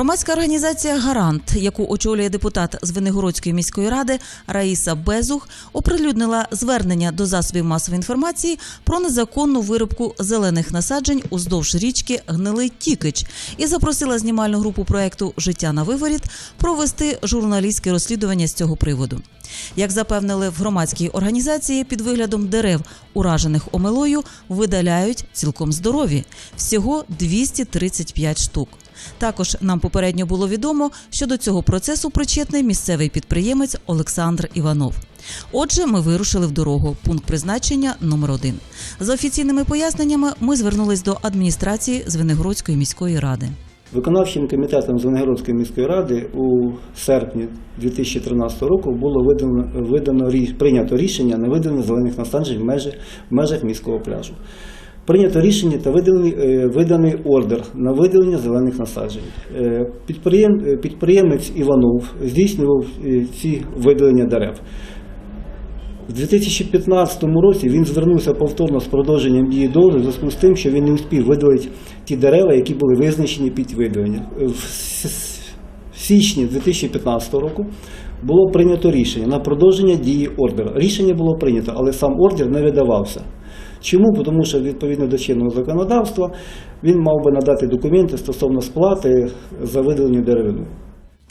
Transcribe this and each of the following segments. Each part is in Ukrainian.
Громадська організація Гарант, яку очолює депутат з Венегородської міської ради Раїса Безух, оприлюднила звернення до засобів масової інформації про незаконну вирубку зелених насаджень уздовж річки Гнилий Тікич і запросила знімальну групу проекту Життя на виворіт провести журналістське розслідування з цього приводу. Як запевнили в громадській організації, під виглядом дерев, уражених омелою, видаляють цілком здорові всього 235 штук. Також нам попередньо було відомо, що до цього процесу причетний місцевий підприємець Олександр Іванов. Отже, ми вирушили в дорогу. Пункт призначення номер один. За офіційними поясненнями, ми звернулись до адміністрації Звенигородської міської ради. Виконавчим комітетом Звенигородської міської ради у серпні 2013 року було видано, видано прийнято рішення на виділення зелених насаджень в межах міського пляжу. Прийнято рішення та виданий, е, виданий ордер на виділення зелених насаджень. Е, Підприєм, е, підприємець Іванов здійснював ці виділення дерев. У 2015 році він звернувся повторно з продовженням дії дозволу в зв'язку з тим, що він не успів видалити ті дерева, які були визначені під видалення. В січні 2015 року було прийнято рішення на продовження дії ордера. Рішення було прийнято, але сам ордер не видавався. Чому? Тому що відповідно до чинного законодавства він мав би надати документи стосовно сплати за виділення деревину.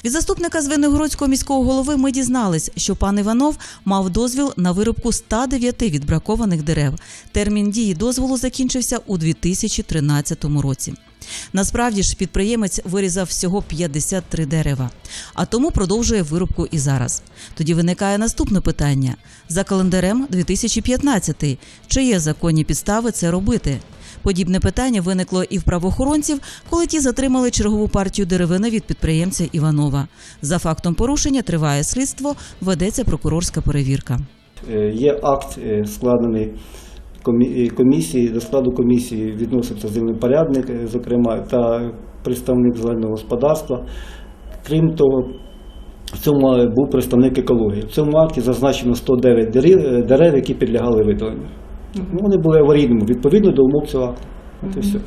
Від заступника Звенигородського міського голови ми дізнались, що пан Іванов мав дозвіл на вирубку 109 відбракованих дерев. Термін дії дозволу закінчився у 2013 році. Насправді ж підприємець вирізав всього 53 дерева, а тому продовжує вирубку і зараз. Тоді виникає наступне питання: за календарем 2015 чи є законні підстави це робити? Подібне питання виникло і в правоохоронців, коли ті затримали чергову партію деревини від підприємця Іванова. За фактом порушення триває слідство, ведеться прокурорська перевірка. Е, Є акт, е, складений комісії, до складу комісії відноситься землепорядник, е, зокрема, та представник зеленого господарства. Крім того, в цьому е, був представник екології. В цьому акті зазначено 109 дерев, е, дерев які підлягали видаленню. Ну, Вони були аварійними відповідно до умов цього акту. От і все.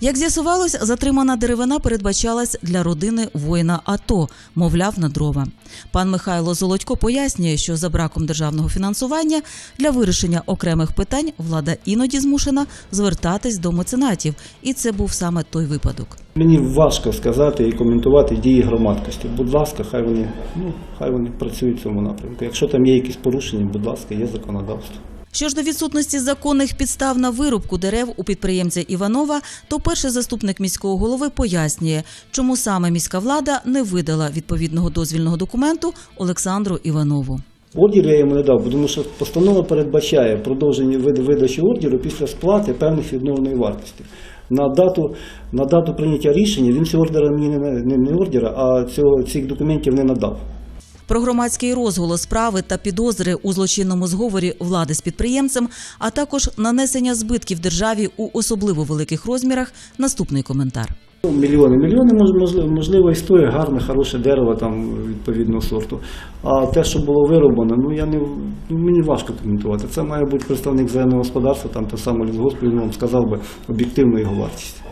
Як з'ясувалось, затримана деревина передбачалась для родини воїна АТО, мовляв, на дрова. Пан Михайло Золодько пояснює, що за браком державного фінансування для вирішення окремих питань влада іноді змушена звертатись до меценатів, і це був саме той випадок. Мені важко сказати і коментувати дії громадськості. Будь ласка, хай вони, ну, хай вони працюють в цьому напрямку. Якщо там є якісь порушення, будь ласка, є законодавство. Що ж до відсутності законних підстав на вирубку дерев у підприємця Іванова, то перший заступник міського голови пояснює, чому саме міська влада не видала відповідного дозвільного документу Олександру Іванову. Ордер я йому не дав, тому що постанова передбачає продовження видачі ордеру після сплати певних відновленої вартості. На дату, на дату прийняття рішення він цього ордера мені не, не, не ордера, а цього, цих документів не надав. Про громадський розголос справи та підозри у злочинному зговорі влади з підприємцем, а також нанесення збитків державі у особливо великих розмірах. Наступний коментар. Мільйони, мільйони, мож- можливо, можливо, і стоїть гарне, хороше дерево там відповідного сорту. А те, що було вироблено, ну я не ну, мені важко коментувати. Це має бути представник зеленого господарства, там те саме лісгосп, він вам сказав би об'єктивну його вартість.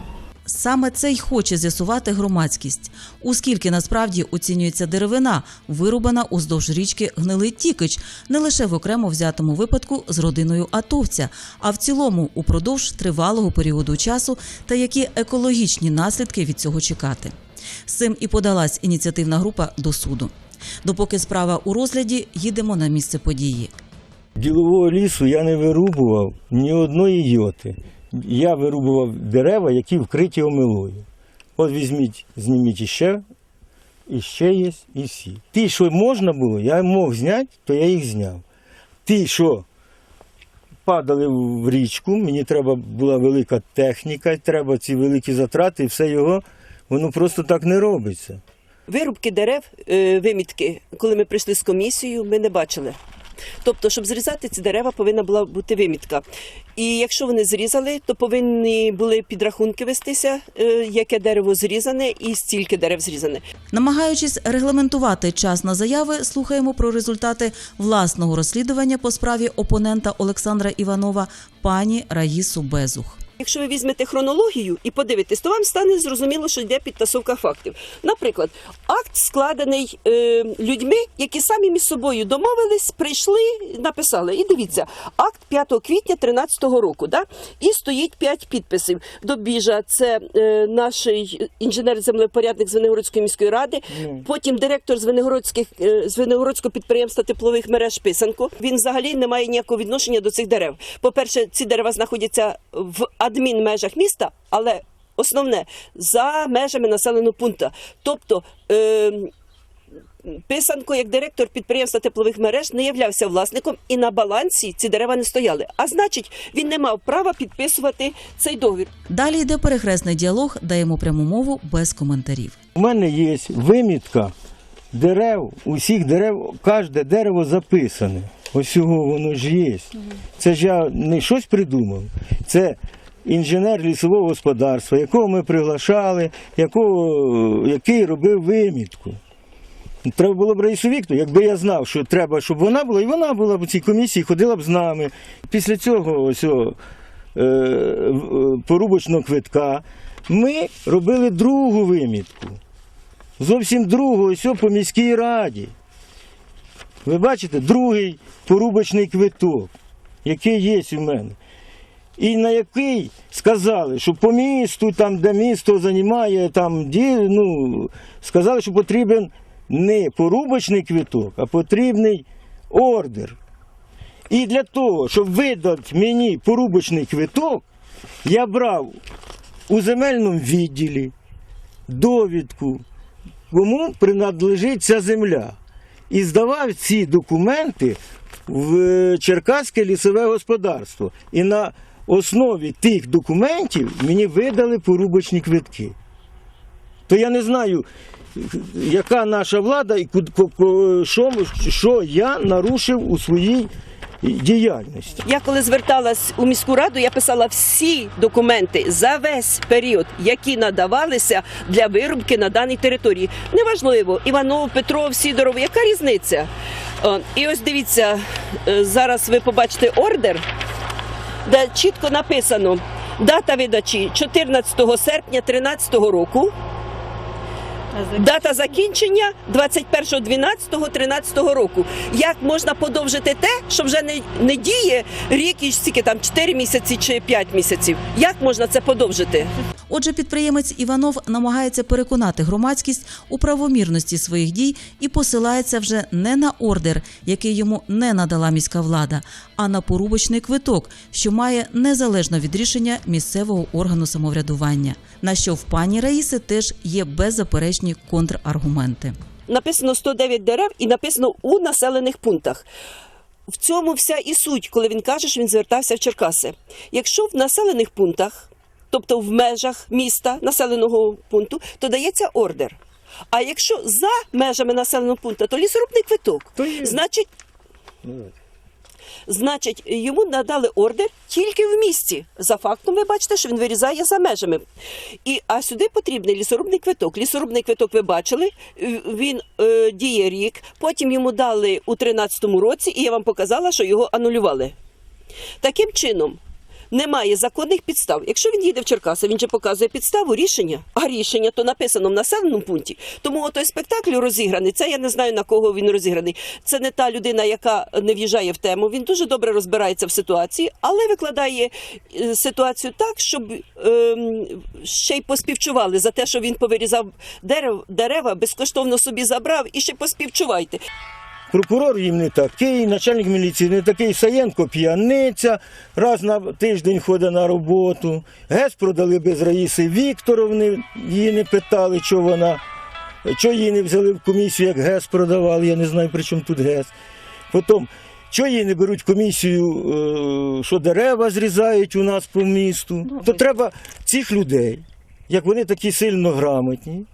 Саме це й хоче з'ясувати громадськість. Оскільки насправді оцінюється деревина, вирубана уздовж річки Гнилий Тікич, не лише в окремо взятому випадку з родиною атовця, а в цілому упродовж тривалого періоду часу та які екологічні наслідки від цього чекати. З цим і подалась ініціативна група до суду. Допоки справа у розгляді, їдемо на місце події. Ділового лісу я не вирубував ні одної йоти. Я вирубував дерева, які вкриті омилою. От візьміть, зніміть іще, і ще є, і всі. Ті, що можна було, я мог зняти, то я їх зняв. Ті, що падали в річку, мені треба була велика техніка, треба ці великі затрати, і все його, воно просто так не робиться. Вирубки дерев, е, вимітки, коли ми прийшли з комісією, ми не бачили. Тобто, щоб зрізати ці дерева, повинна була бути вимітка. І якщо вони зрізали, то повинні були підрахунки вестися, е, яке дерево зрізане і стільки дерев зрізане. Намагаючись регламентувати час на заяви, слухаємо про результати власного розслідування по справі опонента Олександра Іванова пані Раїсу Безух. Якщо ви візьмете хронологію і подивитесь, то вам стане зрозуміло, що йде підтасовка фактів. Наприклад, акт складений е, людьми, які самі між собою домовились, прийшли, написали. І дивіться, акт 5 квітня 2013 року. Да? І стоїть 5 підписів. Добіжа, це е, наш інженер-землепорядник Звенигородської міської ради, потім директор Звенигородських е, Звенигородського підприємства теплових мереж Писанко. Він взагалі не має ніякого відношення до цих дерев. По-перше, ці дерева знаходяться в адмінмежах міста, але основне за межами населеного пункту. Тобто е, Писанко, як директор підприємства теплових мереж, не являвся власником і на балансі ці дерева не стояли. А значить, він не мав права підписувати цей договір. Далі йде перехресний діалог, даємо пряму мову без коментарів. У мене є вимітка дерев, усіх дерев, кожне дерево записане. Ось його воно ж є. Це ж я не щось придумав. Це інженер лісового господарства, якого ми приглашали, якого, який робив вимітку. Треба було б Раїсу Віктору, якби я знав, що треба, щоб вона була, і вона була б у цій комісії, ходила б з нами. Після цього ось, о, е, е, порубочного квитка ми робили другу вимітку. Зовсім другу, ось о, по міській раді. Ви бачите, другий порубочний квиток, який є у мене. І на який сказали, що по місту, там, де місто займає, там, ді, ну, сказали, що потрібен не порубочний квиток, а потрібний ордер. І для того, щоб видати мені порубочний квиток, я брав у земельному відділі довідку, кому принадлежить ця земля. І здавав ці документи в Черкаське лісове господарство. І на основі тих документів мені видали порубочні квитки. То я не знаю, яка наша влада і що, що я нарушив у своїй діяльності. Я коли зверталась у міську раду, я писала всі документи за весь період, які надавалися для вирубки на даній території. Неважливо, Іванов, Петров, Сідоров, яка різниця? І ось дивіться, е, зараз ви побачите ордер, де чітко написано дата видачі 14 серпня 2013 року. Дата закінчення 21.12.13 року. Як можна подовжити те, що вже не, не діє рік і стільки там 4 місяці чи 5 місяців? Як можна це подовжити? Отже, підприємець Іванов намагається переконати громадськість у правомірності своїх дій і посилається вже не на ордер, який йому не надала міська влада, а на порубочний квиток, що має незалежно від рішення місцевого органу самоврядування. На що в пані Раїси теж є беззаперечні контраргументи. Написано 109 дерев і написано у населених пунктах. В цьому вся і суть, коли він каже, що він звертався в Черкаси. Якщо в населених пунктах, тобто в межах міста населеного пункту, то дається ордер. А якщо за межами населеного пункту, то лісорубний квиток. То є. Значить, Значить, йому надали ордер тільки в місті. За фактом, ви бачите, що він вирізає за межами. І, а сюди потрібний лісорубний квиток. Лісорубний квиток ви бачили, він е, діє рік. Потім йому дали у 13-му році, і я вам показала, що його анулювали. Таким чином. Немає законних підстав. Якщо він їде в Черкаси, він же показує підставу рішення, а рішення то написано в населеному пункті. Тому отой спектакль розіграний. Це я не знаю на кого він розіграний. Це не та людина, яка не в'їжджає в тему. Він дуже добре розбирається в ситуації, але викладає е, ситуацію так, щоб ем, ще й поспівчували за те, що він повирізав дерев, дерева, безкоштовно собі забрав і ще поспівчувайте. Прокурор їм не такий, начальник міліції не такий, Саєнко п'яниця, раз на тиждень ходить на роботу. ГЕС продали без Раїси Вікторовни, її не питали, що вона, що її не взяли в комісію, як ГЕС продавали, я не знаю, при чому тут ГЕС. Потім, що її не беруть в комісію, е, що дерева зрізають у нас по місту. То треба цих людей, як вони такі сильно грамотні,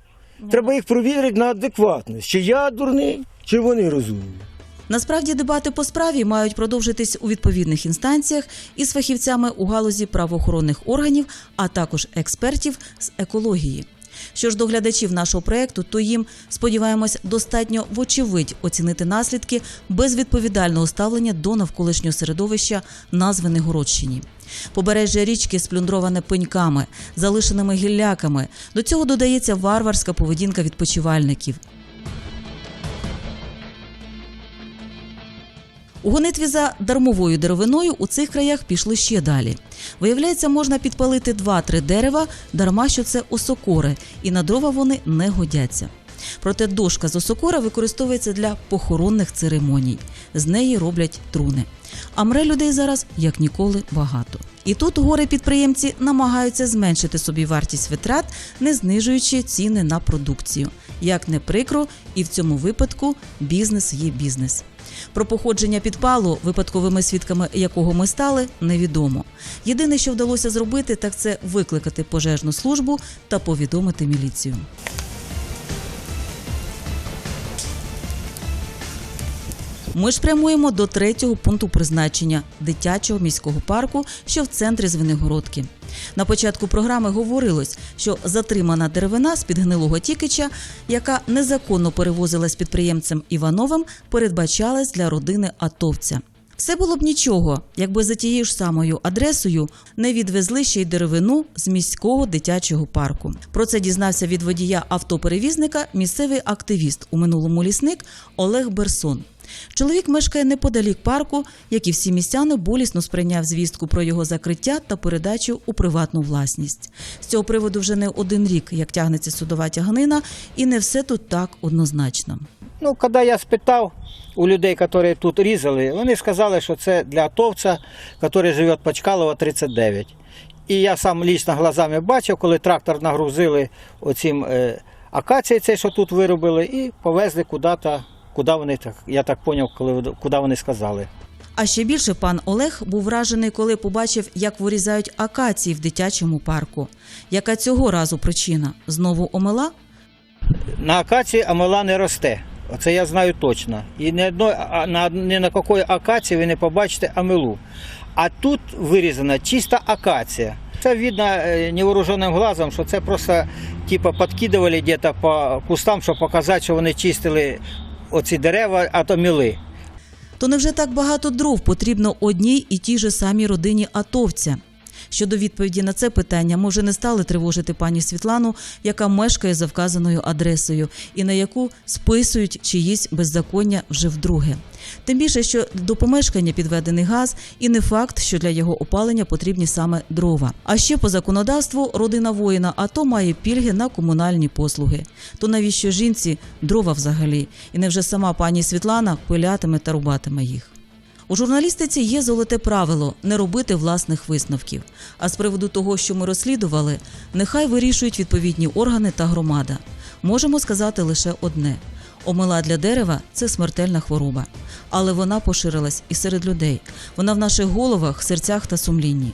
треба їх провірити на адекватність. Чи я дурний, чи вони розумні. Насправді дебати по справі мають продовжитись у відповідних інстанціях із фахівцями у галузі правоохоронних органів, а також експертів з екології. Що ж до глядачів нашого проекту, то їм сподіваємось достатньо вочевидь оцінити наслідки безвідповідального ставлення до навколишнього середовища на Звенигородщині. Побережжя річки сплюндроване пеньками, залишеними гілляками. До цього додається варварська поведінка відпочивальників. У гонитві за дармовою деревиною у цих краях пішли ще далі. Виявляється, можна підпалити два-три дерева, дарма що це осокори, і на дрова вони не годяться. Проте дошка з осокора використовується для похоронних церемоній. З неї роблять труни. А мре людей зараз як ніколи багато. І тут горе підприємці намагаються зменшити собі вартість витрат, не знижуючи ціни на продукцію. Як не прикро, і в цьому випадку бізнес є бізнес. Про походження підпалу, випадковими свідками якого ми стали, невідомо. Єдине, що вдалося зробити, так це викликати пожежну службу та повідомити міліцію. Ми ж прямуємо до третього пункту призначення дитячого міського парку, що в центрі Звенигородки. На початку програми говорилось, що затримана деревина з під гнилого тікича, яка незаконно перевозилась підприємцем Івановим, передбачалась для родини атовця. Все було б нічого, якби за тією ж самою адресою не відвезли ще й деревину з міського дитячого парку. Про це дізнався від водія автоперевізника місцевий активіст у минулому лісник Олег Берсон. Чоловік мешкає неподалік парку, як і всі містяни, болісно сприйняв звістку про його закриття та передачу у приватну власність. З цього приводу вже не один рік, як тягнеться судова тягнина, і не все тут так однозначно. Ну, коли я спитав у людей, які тут різали, вони сказали, що це для атовця, який живе по Чкалова 39. І я сам лічно глазами бачив, коли трактор нагрузили оцим е, акацією, цей, що тут виробили, і повезли куди-то, куди вони так, я так зрозумів, коли куди вони сказали. А ще більше пан Олег був вражений, коли побачив, як вирізають акації в дитячому парку. Яка цього разу причина? Знову омела? На акації амела не росте. Оце я знаю точно. І ні, на, ні на якої акації ви не побачите амелу. А тут вирізана чиста акація. Це видно е, невооруженим глазом, що це просто типу, підкидували десь по кустам, щоб показати, що вони чистили оці дерева від амели. То невже так багато дров потрібно одній і тій же самій родині атовця? Щодо відповіді на це питання, ми вже не стали тривожити пані Світлану, яка мешкає за вказаною адресою, і на яку списують чиїсь беззаконня вже вдруге. Тим більше, що до помешкання підведений газ, і не факт, що для його опалення потрібні саме дрова. А ще по законодавству родина воїна АТО має пільги на комунальні послуги. То навіщо жінці дрова взагалі? І невже сама пані Світлана пилятиме та рубатиме їх? У журналістиці є золоте правило не робити власних висновків. А з приводу того, що ми розслідували, нехай вирішують відповідні органи та громада. Можемо сказати лише одне: омела для дерева це смертельна хвороба, але вона поширилась і серед людей. Вона в наших головах, серцях та сумлінні.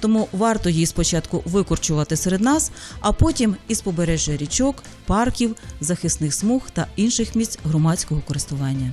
Тому варто її спочатку викорчувати серед нас, а потім із побережжя річок, парків, захисних смуг та інших місць громадського користування.